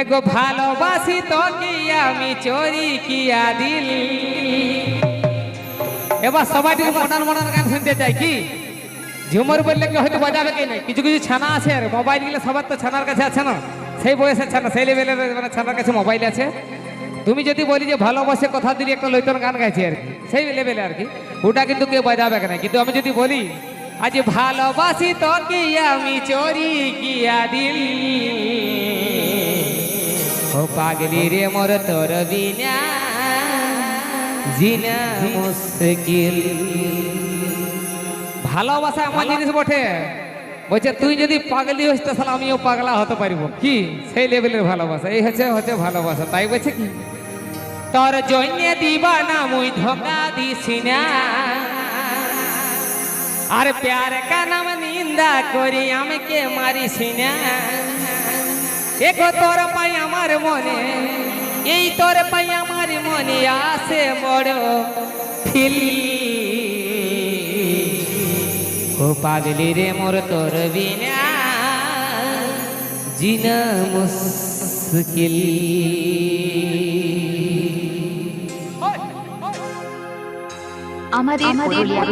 এগো ভালোবাসি তো কি আমি, চোরি কিয়া দিল। এবার সবাই মডার্ন মডার্ন গান শুনতে চাই কি? ঝুমর বললে কেউ হয়তো বাজাবে কি নাই কিছু কিছু ছানা আছে আর মোবাইলগুলো সবার তো ছানার কাছে আছে না? সেই বয়সের ছানা, সেই লেভেলের মানে ছানার কাছে মোবাইল আছে। তুমি যদি বলি যে ভালোবাসে কথা দিলে, একটা লইতন গান গাইছি আর কি, সেই লেভেলে আর কি। ওটা কিন্তু কেউ বাজাবে না? কিন্তু আমি যদি বলি, আজ ভালোবাসি তো কি আমি, চোরি কিয়া দিল। ও পাগলি রে মোর তোর বিনা জিনা মুশকিল। ভালোবাসা এমন জিনিস বটে বলছে তুই যদি পাগলি হইস তো শালা আমিও পাগলা হতে পারব। কি? সেই লেভেলের ভালোবাসা এই হচ্ছে হচ্ছে ভালোবাসা তাই বলছে কি? তোর জন্য দিবা না মুই ধোকা দিস না। আর প্যার কা নাম নিন্দা করি আমাকে মারিস না। এগো তোর পাই আমার মনে এই তোর পাই আমার মনে আসে বড় ফিল। ও পাগলি রে মোর তোর বিনা জিনা মুশকিল। আমাদের পুরুলিয়া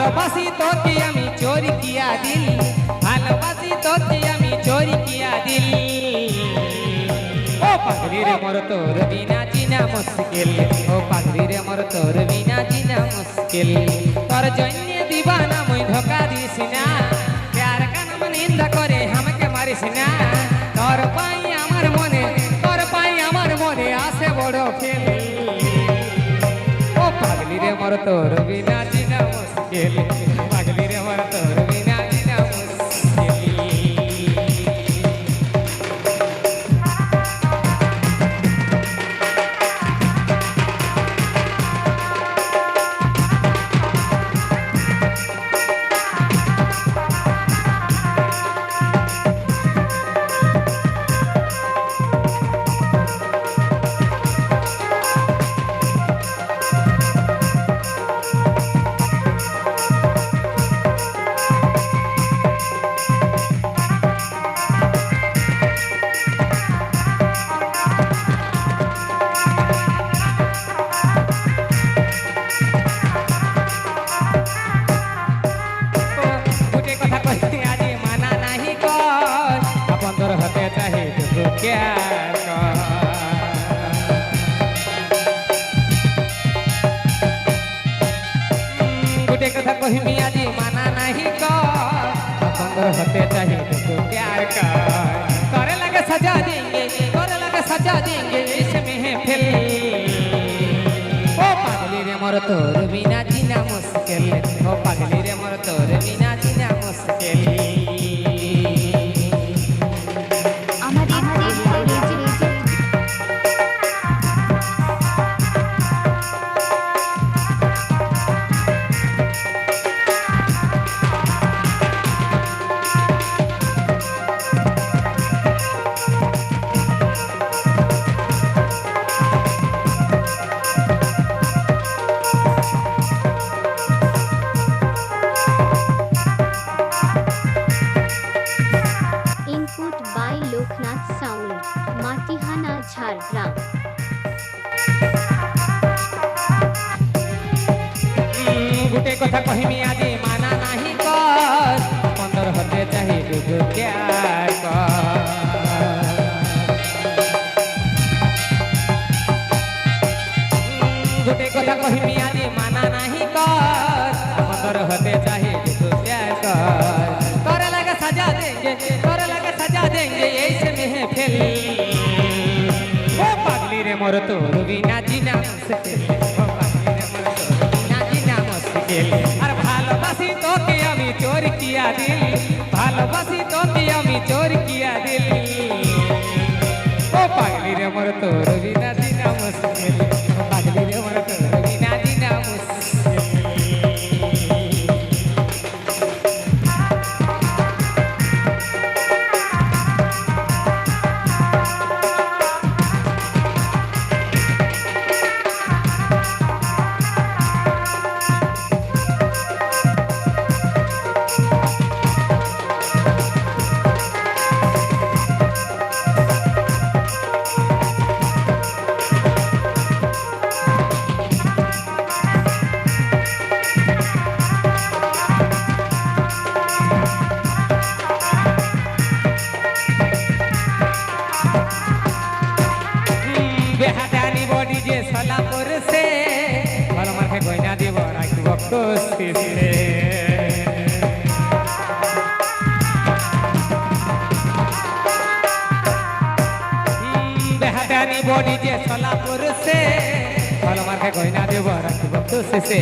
ভালোবাসি তোকে আমি চোরি কিয়া দিল। ভালোবাসি তোকে আমি চোরি কিয়া দিল। ও পাগলি রে মোর তোর বিনা জিনা মুশকিল। ও পাগলি রে মোর তোর বিনা জিনা মুশকিল। তোর জন্য দিবানা মুই ধোকা দিস না। প্যার কানম নিন্দা করে আমাকে মারিস না। তোর পাই আমার মনে, তোর পাই আমার মনে আসে বড় ফেল। ও পাগলি রে মর তোর বিনা জিনা গোটে কথা কহিমি আজি মানা নাহি কন্দর হতে চাহি প্যার করে লাগে সাজা দেঙ্গে করে লাগে সাজা দেঙ্গে ইসমে হে ফেল ও পাগলি রে মোর তোর বিনা জিনা মুশকিল ও পাগলি রে মোর তোর বিনা কহিমি আজি মানা নাহি কর মন্দর হতে চাহি দুধ প্যার কর গোটে কথা কহিমি আজি মানা নাহি কর মন্দর হতে চাহি দুধ প্যার কর তোরে লাগে সাজা দেঙ্গে তোরে লাগে সাজা দেঙ্গে এই সে মেহে ফেল ও পাগলি তোর বিনা জিনা সে আর ভালোবাসি তোকে আমি চোর কিয়া দিল, ভালোবাসি তোকে আমি চোর কিয়া দিল। ও পাগলি রে মোর তোর বিনা বডি যে সলা ভালো মাঠে গয়না দিব, রাখব খুশিতে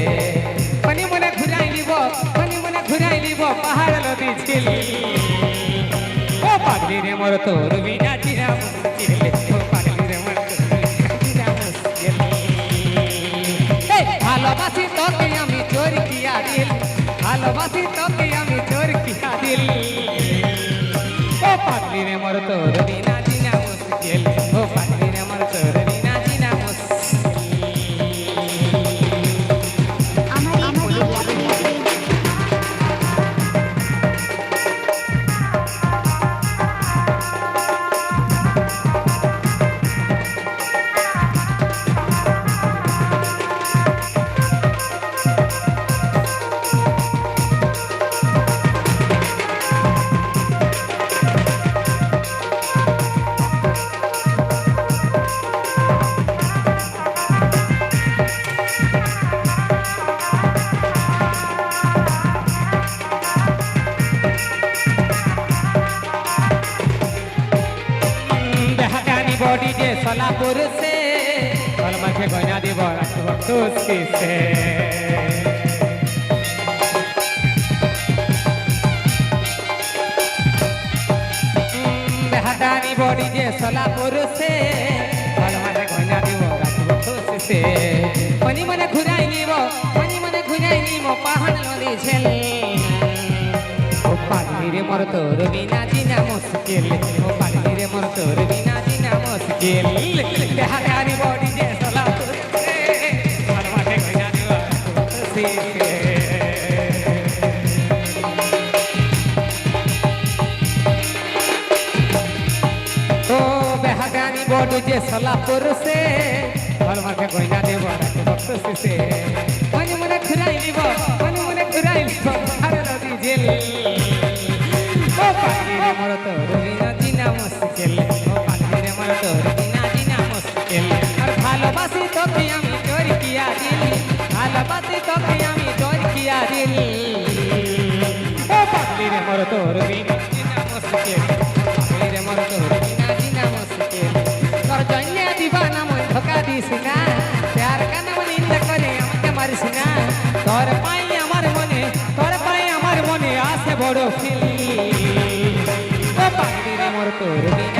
পানি মনে ঘুরাই নিব পানি মনে ঘুরাই নিব, পাহাড় নদী ছিল ও পাগলি রে মোর তোর বিনা চিরা মুশকিল। ও পাগলি রে মোর তোর চিরা মুশকিল। ভালোবাসি তোকে আমি চোর কিয়া দিল। ভালোবাসি তোকে আমি চোর কিয়া দিল। ও পাগলি রে মোর তোর বিনা চিরা মুশকিল। খুশিতে বেহাদানি বডি যে সলা ফল মাখে গয়না দিব রাখব খুশিতে মনি মনে ঘুরাই নিব মনি মনে ঘুরাই নিব, পাহাড় নদী ছেলে ও পাগলি রে তোর বিনা জিনা মুশকিল। যে সলা আর মাঠে কইনা দেবা রাখব খুশিতে মনে মনে ঘুরাই নিব, মনে মনে ঘুরাই নিব, আর নদী জেল। ও পাখি রে মোর তোর বিনা জিনা মুশকিল। ও পাখি রে মোর তোর বিনা জিনা মুশকিল। আর ভালোবাসি তোকে আমি চোর কিয়া দিল। ভালোবাসি তোকে আমি চোর কিয়া দিল। ও পাখি রে মোর তোর বিনা জিনা মুশকিল। ধোকা দিস না প্যার কানে মনে নিন্দা করে আমাকে মারিস না তোর পাই আমার মনে, তোর পাই আমার মনে আসে বড় ফিল। ও পাগলি রে মোর তোর বিনা